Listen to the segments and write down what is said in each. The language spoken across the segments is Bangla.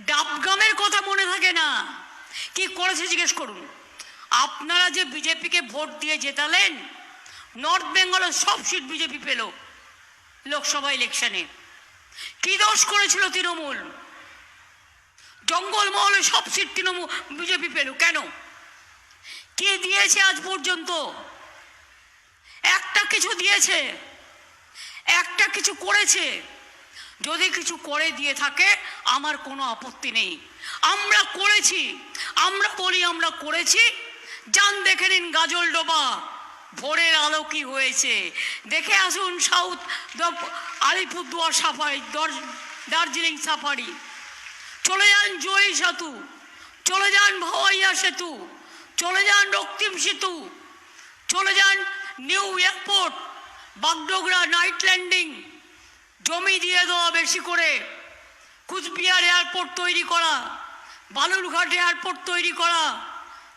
ডাবগামের কথা মনে থাকে না। কি করেছে জিজ্ঞেস করুন। আপনারা যে বিজেপিকে ভোট দিয়ে জেতালেন, নর্থ বেঙ্গলের সব সিট বিজেপি পেল লোকসভা ইলেকশনে। কি দোষ করেছিল তৃণমূল? জঙ্গলমহলে সব সিট তৃণমূল, বিজেপি পেল। কেন? কে দিয়েছে আজ পর্যন্ত? একটা কিছু দিয়েছে, একটা কিছু করেছে। যদি কিছু করে দিয়ে থাকে, আমার কোনো আপত্তি নেই। আমরা করেছি, আমরা বলি আমরা করেছি। যান, দেখে নিন গাজল ডোবা। ভোরের আলো কি হয়েছে? দেখে আসুন সাউথ আলিপুরদুয়ার সাফারি, দর- দার্জিলিং সাফারি। চলে যান জয়ী সেতু, চলে যান ভাওয়াইয়া সেতু, চলে যান রক্তিম সেতু, চলে যান new airport, Bagdogra night landing. জমি দিয়ে দেওয়া বেশি করে। কুচবিহার এয়ারপোর্ট তৈরি করা, বালুরঘাট এয়ারপোর্ট তৈরি করা,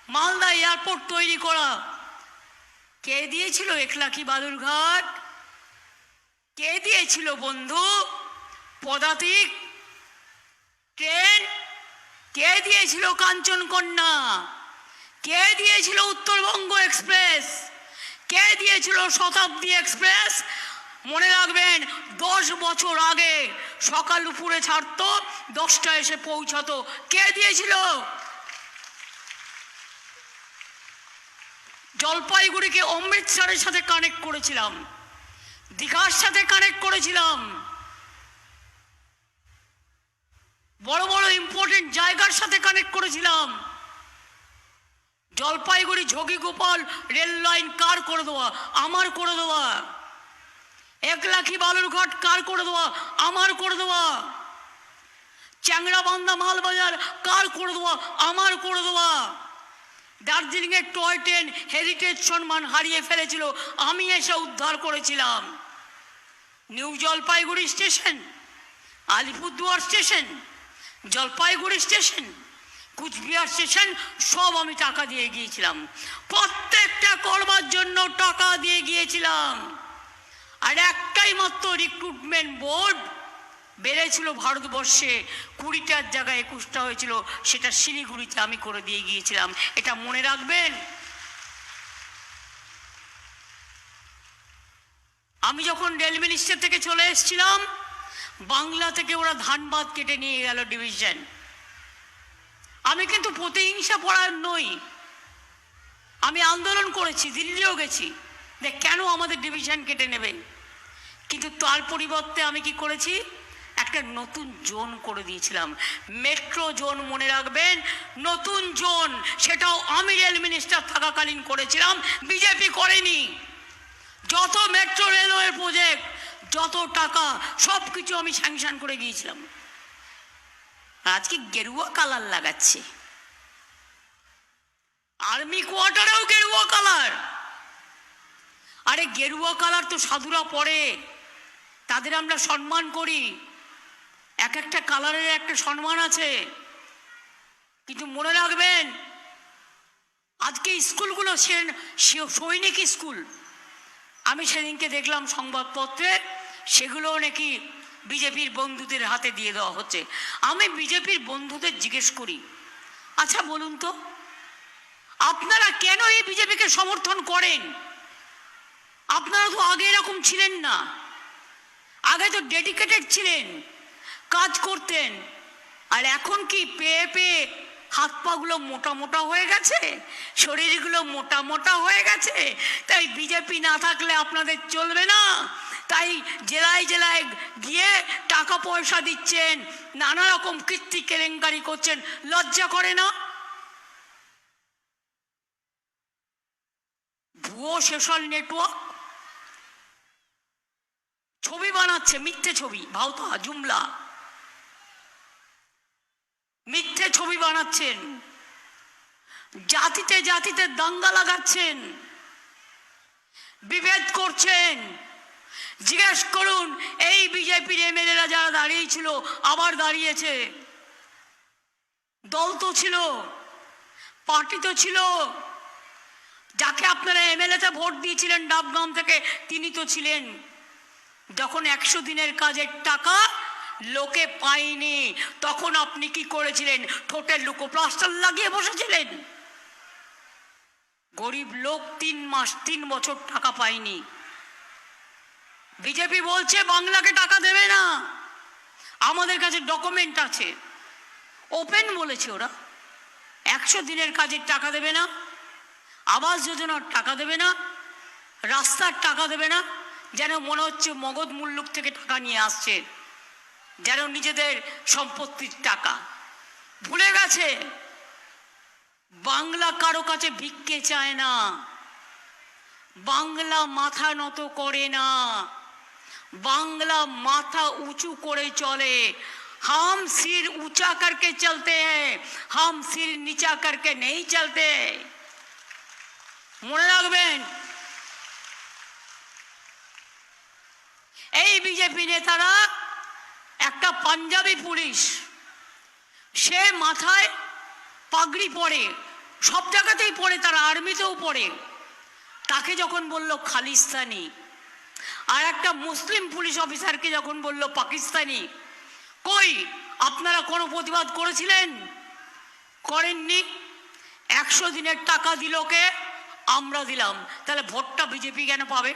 মালদা এয়ারপোর্ট তৈরি করা। কে দিয়েছিল একলাখি বালুরঘাট? কে দিয়েছিল বন্ধু? পদাতিক? ট্রেন? কে দিয়েছিল কাঞ্চন কন্যা কে দিয়েছিল উত্তরবঙ্গ এক্সপ্রেস? কে দিয়েছিল শতাব্দী এক্সপ্রেস? মনে রাখবেন, দশ বছর আগে সকাল উপরে ছাড়তো দশটা এসে পৌঁছাতো। কে দিয়েছিল? জলপাইগুড়িকে অমৃতসরের সাথে কানেক্ট করেছিলাম। দীঘার সাথে কানেক্ট করেছিলাম। বড় বড় ইম্পর্টেন্ট জায়গার সাথে কানেক্ট করেছিলাম। জলপাইগুড়ি ঝগি গোপাল রেল লাইন কার করে দেওয়া? আমার করে দেওয়া। এক লাখি বালুরঘাট কার করে দেওয়া? আমার করে দেওয়া। চ্যাংড়াবান্ধা মালবাজার কার করে দেওয়া? আমার করে দেওয়া। দার্জিলিংয়ের টয় ট্রেন হেরিটেজ সম্মান হারিয়ে ফেলেছিল। আমি এসে উদ্ধার করেছিলাম। New Jalpaiguri station, Alipurduar station, Jalpaiguri station, Cooch Behar station, সব আমি টাকা দিয়ে গিয়েছিলাম। প্রত্যেকটা করবার জন্য টাকা দিয়ে গিয়েছিলাম। আর একটাই মাত্র রিক্রুটমেন্ট বোর্ড বেড়েছিল ভারতবর্ষে কুড়িটার জায়গায় একুশটা হয়েছিল, সেটা শিলিগুড়িতে আমি করে দিয়ে গিয়েছিলাম। এটা মনে রাখবেন? আমি যখন রেল মিনিস্টার থেকে চলে এসেছিলাম, বাংলা থেকে ওরা ধানবাদ কেটে নিয়ে গেল ডিভিশন আমি কিন্তু প্রতিহিংসা পড়ার নই। আমি আন্দোলন করেছি, দিল্লিও গেছি। যে কেন আমাদের ডিভিশন কেটে নেবে? কিন্তু তার পরিবর্তে আমি কি করেছি? একটা নতুন জোন করে দিয়েছিলাম। মেট্রো জোন মনে রাখবেন, নতুন জোন, সেটাও আমি রেল মিনিস্টার থাকাকালীন করেছিলাম বিজেপি করেনি। যত মেট্রো রেলওয়ে প্রজেক্ট যত টাকা সব কিছু আমি স্যাংশন করে গিয়েছিলাম আজকে গেরুয়া কালার লাগাচ্ছে। আর্মি কোয়ার্টারেও গেরুয়া কালার আরে গেরুয়া কালার তো সাধুরা পরে। তাদের আমরা সম্মান করি। এক একটা কালারের একটা সম্মান আছে। কিন্তু মনে রাখবেন, আজকে স্কুলগুলো সৈনিক স্কুল। আমি সেদিনকে দেখলাম সংবাদপত্রে, সেগুলো নাকি বিজেপির বন্ধুদের হাতে দিয়ে দেওয়া হচ্ছে। আমি বিজেপির বন্ধুদের জিজ্ঞেস করি আচ্ছা বলুন তো, আপনারা কেন এই বিজেপিকে সমর্থন করেন? আপনারা তো আগে এরকম ছিলেন না। আগে তো ডেডিকেটেড ছিলেন, কাজ করতেন। আর এখন কি পেয়ে পেয়ে হাত পাগুলো মোটা মোটা হয়ে গেছে? শরীরগুলো মোটা মোটা হয়ে গেছে? তাই বিজেপি না থাকলে আপনাদের চলবে না। তাই জেলায় জেলায় গিয়ে টাকা পয়সা দিচ্ছেন, নানা রকম কীর্তি কেলেঙ্কারি করছেন, লজ্জা করে না? ভুয়ো সোশ্যাল নেটওয়ার্ক ছবি বানাচ্ছে মিথ্যে ছবি, ভাওতা, জুমলা। মিথ্যে ছবি বানাচ্ছেন। জাতিতে জাতিতে দাঙ্গা লাগাচ্ছেন। বিভেদ করছেন। জিজ্ঞেস করুন, এই বিজেপির এমএলএরা যারা দাঁড়িয়েছিল আবার দাঁড়িয়েছে? দল তো ছিল, পার্টি তো ছিল। যাকে আপনারা এমএলএতে ভোট দিয়েছিলেন ডাবগাম থেকে, তিনি তো ছিলেন। যখন একশো দিনের কাজের টাকা লোকে পায়নি, তখন আপনি কি করেছিলেন? ঠোঁটের লুকো প্লাস্টার লাগিয়ে বসেছিলেন। গরিব লোক তিন মাস, তিন বছর টাকা পায়নি। বিজেপি বলছে, বাংলাকে টাকা দেবে না। আমাদের কাছে ডকুমেন্ট আছে। ওপেন বলেছে ওরা। একশো দিনের কাজের টাকা দেবে না, আবাস যোজনার টাকা দেবে না, রাস্তার টাকা দেবে না যেন মনে হচ্ছে মগধ মুল্লুক থেকে টাকা নিয়ে আসছে যেন নিজেদের সম্পত্তির টাকা ভুলে গেছে বাংলা কারো কাছে ভিক্ষে চায় না বাংলা মাথা নত করে না बांग्ला माथा ऊंचू करे चले हम सिर ऊंचा करके चलते हैं हम सिर नीचा करके नहीं चलते মনে বিজেপি নেতারা, একটা পাঞ্জাবি পুলিশ, সে মাথায় পাগড়ি পরে, সব জায়গাতেই পড়ে তারা আর্মিতেও পড়ে তাকে যখন বলল খালিস্তানি, আর একটা মুসলিম পুলিশ অফিসারকে যখন বলল পাকিস্তানি, কই, আপনারা কোনো প্রতিবাদ করেছিলেন? করেননি। একশো দিনের টাকা দিল কে আমরা দিলাম। তাহলে ভোটটা বিজেপি কেন পাবে?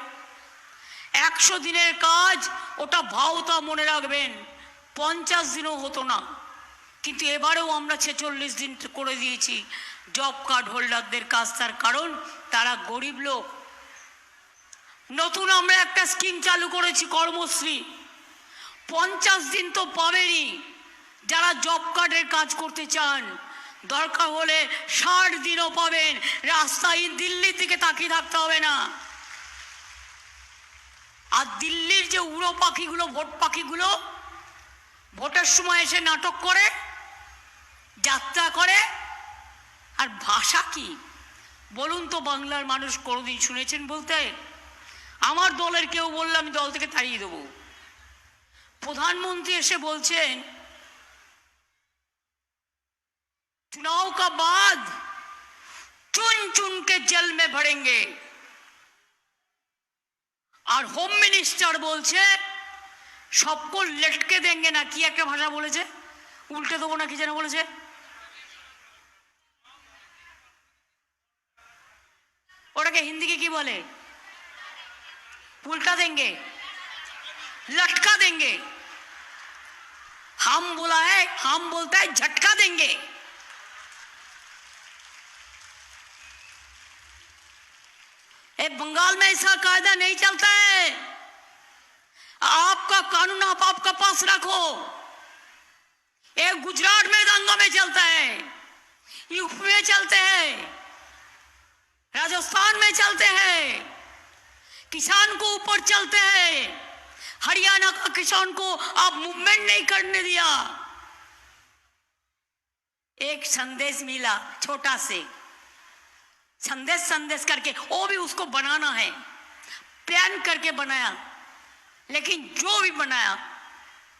একশো দিনের কাজ, ওটা ভাওতা মনে রাখবেন, পঞ্চাশ দিনও হতো না। কিন্তু এবারেও আমরা ছেচল্লিশ দিন করে দিয়েছি জব কার্ড হোল্ডারদের কাজ, তার কারণ তারা গরিব লোক। নতুন আমরা একটা স্কিম চালু করেছি কর্মশ্রী। পঞ্চাশ দিন তো পাবেনই, যারা জব কার্ডের কাজ করতে চান। দরকার হলে ষাট দিনও পাবেন, রাস্তায় দিল্লি থেকে তাকিয়ে থাকতে হবে না। আর দিল্লির যে উড়ো পাখিগুলো ভোট পাখিগুলো ভোটের সময় এসে নাটক করে যাত্রা করে আর ভাষা কি বলুন তো বাংলার মানুষ কোনোদিন শুনেছেন বলতে আমার দলের কেউ বললে আমি দল থেকে তাড়িয়ে দেবো প্রধানমন্ত্রী এসে বলছেন चुनाव का बाद चुन चुन के जल में भरेंगे আর হোম মিনিস্টার বলছে সবকো লেটকে দেঙ্গে না কি একটা ভাষা বলেছে উল্টে দেবো না কি যেন বলেছে ওটাকে হিন্দিকে কি বলে उल्टा देंगे लटका देंगे हम बोला है हम बोलता है झटका देंगे ए, बंगाल में ऐसा कायदा नहीं चलता है। आपका कानून आप, आपका पास रखो। एक गुजरात में दंगा में चलता है। यूपी में चलते हैं। राजस्थान में चलते हैं। किसान को ऊपर चलते हैं। हरियाणा का किसान को आप मूवमेंट नहीं करने दिया। एक संदेश मिला, छोटा से। संदेश संदेश करके वो भी उसको बनाना है। प्लान करके बनाया, लेकिन जो भी बनाया,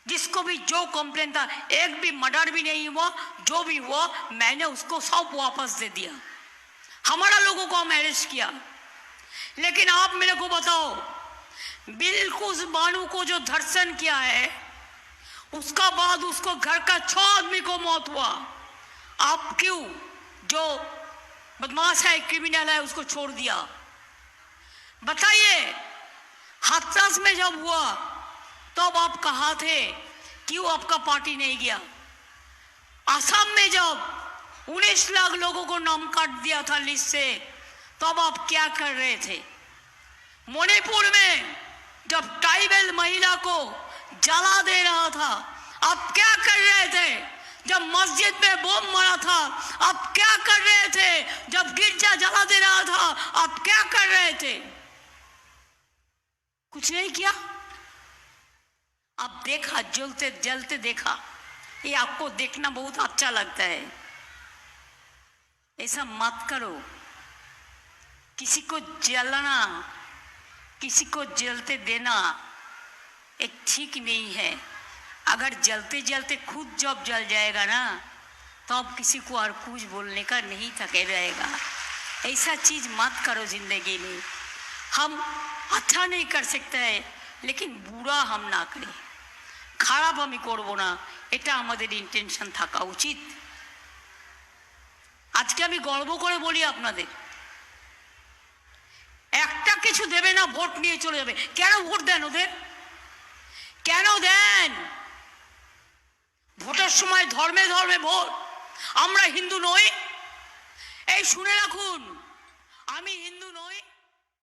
जिसको भी जो कंप्लेन था, एक भी मर्डर भी नहीं हुआ, जो भी हुआ, मैंने उसको सब वापस दे दिया। हमारा लोगों को हम अरेस्ट किया। लेकिन आप मेरे को बताओ, बिल्कुल बानू को जो धर्षण किया है, उसका बाद उसको घर का छह आदमी को मौत हुआ। आप क्यों? जो बदमाश है क्रिमिनल है, उसको छोड़ दिया। बताइए, हाथरस में जब हुआ, तब आप कहा थे क्यों आपका पार्टी नहीं गया? आसाम में जब उन्नीस लाख लोगों को नाम काट दिया था लिस्ट से, तब आप क्या कर रहे थे? मणिपुर में जब ट्राइबल महिला को जला दे रहा था, आप क्या कर रहे थे? जब मस्जिद में बम मारा था आप क्या कर रहे थे? जब गिरजा जला दे रहा था आप क्या कर रहे थे? कुछ नहीं किया। आप देखा, जलते जलते देखा। ये आपको देखना बहुत अच्छा लगता है। ऐसा मत करो। किसी को जलना, किसी को जलते देना एक ठीक नहीं है। अगर जलते जलते खुद जब जल जाएगा ना तो अब किसी को और कुछ बोलने का नहीं थके रहेगा ऐसा चीज मत करो जिंदगी में हम अच्छा नहीं कर सकते हैं लेकिन बुरा हम ना करें খারাপ আমি করব না এটা আমাদের ইন্টেনশন থাকা উচিত আজকে আমি গর্ব করে বলি আপনাদের একটা কিছু দেবে না ভোট নিয়ে চলে যাবে কেন ভোট দেন ওদের কেন দেন ভোটের সময় ধর্মে ধর্মে ভোট। আমরা হিন্দু নই। এই শুনে রাখুন আমি হিন্দু নই।